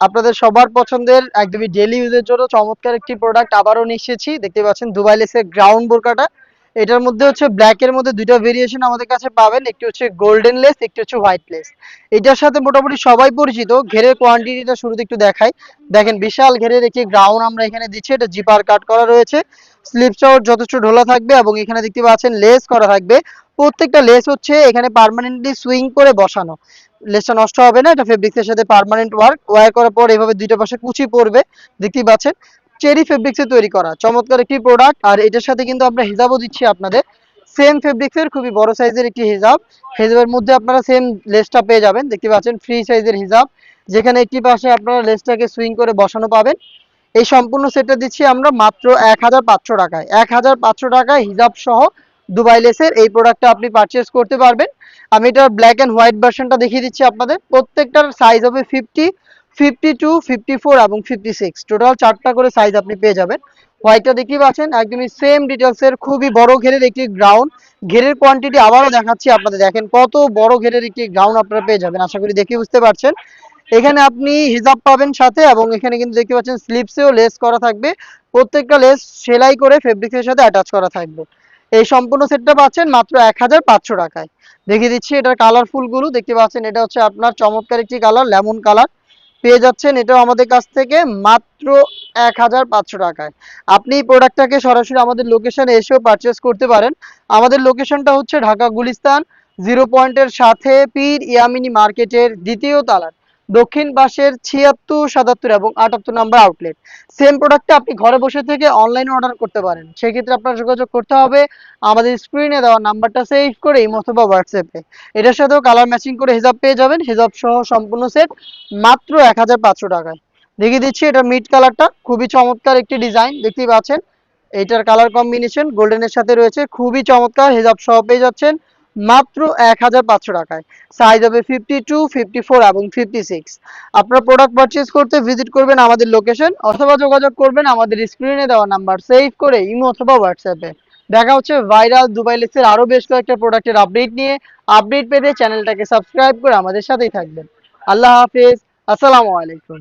আপনাদের সবার পছন্দের একদমই ডেলি ইউজের জন্য চমৎকার একটি প্রোডাক্ট আবারও নিয়ে দেখতে পাচ্ছেন দুবাই লেসের গ্রাউন্ড বোরকাটা এটার মধ্যে হচ্ছে মধ্যে দুইটা ভেরিয়েশন আমাদের কাছে পাবেন। একটি হচ্ছে গোল্ডেন লেস একটি হচ্ছে হোয়াইট লেস এটার সাথে মোটামুটি সবাই পরিচিত। ঘেরের কোয়ান্টিটিটা শুরুতে একটু দেখাই। দেখেন, বিশাল ঘেরের একটি গ্রাউন্ড আমরা এখানে দিচ্ছি। এটা জিপার কাট করা রয়েছে। স্লিপসটাও যথেষ্ট ঢোলা থাকবে এবং এখানে দেখতে পাচ্ছেন লেস করা থাকবে। প্রত্যেকটা লেস হচ্ছে এখানে পার্মানেন্টলি সুইং করে বসানো। লেসটা নষ্ট হবে না, এটা ফেব্রিক্সের সাথে পার্মানেন্ট ওয়ার্ক ওয়ার করার পর এভাবে দুইটা পাশে কুচি পড়বে, দেখতেই পাচ্ছেন। চেরি ফেব্রিক্সে তৈরি করা, চমৎকার একটি প্রোডাক্ট আর এটার সাথে কিন্তু আমরা হিজাবও দিচ্ছি আপনাদের। সেম ফেব্রিক্সের খুবই বড় সাইজের একটি হিজাব। হিজাবের মধ্যে আপনারা সেম লেসটা পেয়ে যাবেন। দেখতে পাচ্ছেন ফ্রি সাইজের হিজাব। যেখানে একটি পাশে আপনারা লেসটাকে সুইং করে বসানো পাবেন। এই সম্পূর্ণ সেটটা দিচ্ছি আমরা মাত্র এক হাজার পাঁচশো টাকায়। এক হাজার পাঁচশো টাকায় হিজাব সহ দুবাই লেসের এই প্রোডাক্টটা আপনি পারচেস করতে পারবেন। আমি এটার ব্ল্যাক অ্যান্ড হোয়াইট ভার্সনটা দেখিয়ে দিচ্ছি আপনাদের। প্রত্যেকটার সাইজ হবে fifty fifty two fifty four এবং ফিফটি সিক্স টোটাল চারটা করে সাইজ আপনি পেয়ে যাবেন। হোয়াইটটা দেখতেই পাচ্ছেন, একদমই সেম ডিটেলসের খুবই বড় ঘেরের একটি গ্রাউন্ড ঘেরের কোয়ান্টিটি আবারও দেখাচ্ছি আপনাদের। দেখেন কত বড় ঘেরের একটি গ্রাউন্ড আপনারা পেয়ে যাবেন। আশা করি দেখে বুঝতে পারছেন। এখানে আপনি হিজাব পাবেন সাথে এবং এখানে কিন্তু দেখতে পাচ্ছেন স্লিপসেও লেস করা থাকবে। প্রত্যেকটা লেস সেলাই করে ফেব্রিক্সের সাথে অ্যাটাচ করা থাকবে। এই সম্পূর্ণ সেটটা পাচ্ছেন মাত্র এক হাজার পাঁচশো টাকায়। দেখিয়ে দিচ্ছি এটার কালারফুলগুলো দেখতে পাচ্ছেন, এটা হচ্ছে আপনার চমৎকার একটি কালার লেমন কালার পেয়ে যাচ্ছেন এটাও আমাদের কাছ থেকে মাত্র এক হাজার পাঁচশো টাকায়। আপনি এই প্রোডাক্টটাকে সরাসরি আমাদের লোকেশনে এসেও পারচেস করতে পারেন। আমাদের লোকেশনটা হচ্ছে ঢাকা গুলিস্তান জিরো পয়েন্টের সাথে পীর ইয়ামিনী মার্কেটের দ্বিতীয় তালার দক্ষিণ পাশের ছিয়াত্তর, সাতাত্তর এবং আটাত্তর নাম্বার আউটলেট সেম প্রোডাক্টটা আপনি ঘরে বসে থেকে অনলাইনে অর্ডার করতে পারেন। সেক্ষেত্রে আপনার যোগাযোগ করতে হবে। আমাদের স্ক্রিনে দেওয়া নাম্বারটা সেভ করে ইমো অথবা হোয়াটসঅ্যাপে এটার সাথেও কালার ম্যাচিং করে হিসাব পেয়ে যাবেন। হিসাব সহ সম্পূর্ণ সেট মাত্র এক হাজার পাঁচশো টাকায়। দেখিয়ে দিচ্ছি এটা মিড কালারটা খুবই চমৎকার একটি ডিজাইন দেখতেই পাচ্ছেন। এইটার কালার কম্বিনেশন গোল্ডেনের সাথে রয়েছে। খুবই চমৎকার, হিসাব সহ পেয়ে যাচ্ছেন। মাত্র এক হাজার পাঁচশো টাকায়। সাইজ হবে ফিফটি টু ফিফটি ফোর এবং ফিফটি সিক্স আপনার প্রোডাক্ট পারচেজ করতে ভিজিট করবেন আমাদের লোকেশন অথবা যোগাযোগ করবেন আমাদের স্ক্রিনে দেওয়া নাম্বার সেভ করে ইমো অথবা হোয়াটসঅ্যাপে দেখা হচ্ছে ভাইরাল দুবাই লেক্সের আরও বেশ কয়েকটা প্রোডাক্টের আপডেট নিয়ে। আপডেট পেতে চ্যানেলটাকে সাবস্ক্রাইব করে আমাদের সাথেই থাকবেন। আল্লাহ হাফিজ। আসসালামু আলাইকুম।